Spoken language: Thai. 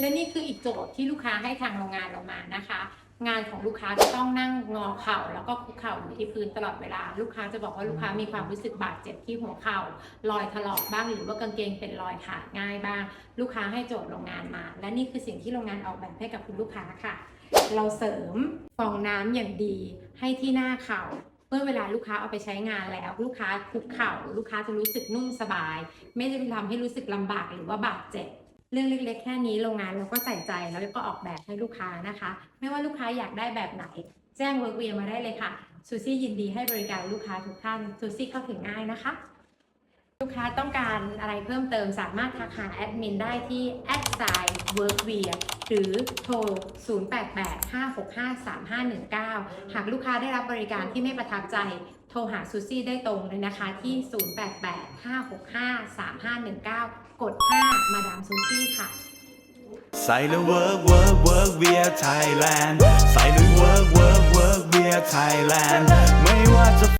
และนี่คืออีกโจทย์ที่ลูกค้าให้ทางโรงงานเรามานะคะ งานของลูกค้าจะต้องนั่งงอเข่า แล้วก็คุกเข่าอยู่ที่พื้นตลอดเวลา ลูกค้าจะบอกว่าลูกค้ามีความรู้สึกบาดเจ็บที่หัวเข่า รอยถลอกบ้างหรือว่ากางเกงเป็นรอยขาดง่ายบ้าง ลูกค้าให้โจทย์โรงงานมา และนี่คือสิ่งที่โรงงานออกแบบให้กับคุณลูกค้าค่ะ เราเสริมฟองน้ำอย่างดีให้ที่หน้าเข่าเมื่อเวลาลูกค้าเอาไปใช้งานแล้ว ลูกค้าคุกเข่า ลูกค้าจะรู้สึกนุ่มสบาย ไม่ได้ทำให้รู้สึกลำบากหรือว่าบาดเจ็บ เรื่องเล็ก ๆ แค่นี้โรงงานเราก็ใส่ใจแล้วก็ออกแบบให้ลูกค้านะคะ ไม่ว่าลูกค้าอยากได้แบบไหน แจ้งเวิร์กเวียมาได้เลยค่ะซูซี่ยินดีให้บริการลูกค้าทุกท่านซูซี่เข้าถึงง่ายนะคะ ลูกค้าต้องการอะไรเพิ่มเติมสามารถทักหาแอดมินได้ที่ a d s i g n workwear หรือโทร 0885653519 หากลูกค้าได้รับบริการที่ไม่ประทับใจ ทรหาซูซี่ได้ตรงเลยนะคะที่ 0885653519 กด 5 มาดามซูซี่ค่ะใส่ล้วเวิร์กเวิร์กเวิร์กเวียไทยแลนด์ใส่ล้วเวิร์กเวิร์กเวิร์กเวียไทยแลนด์ไม่ว่าจะ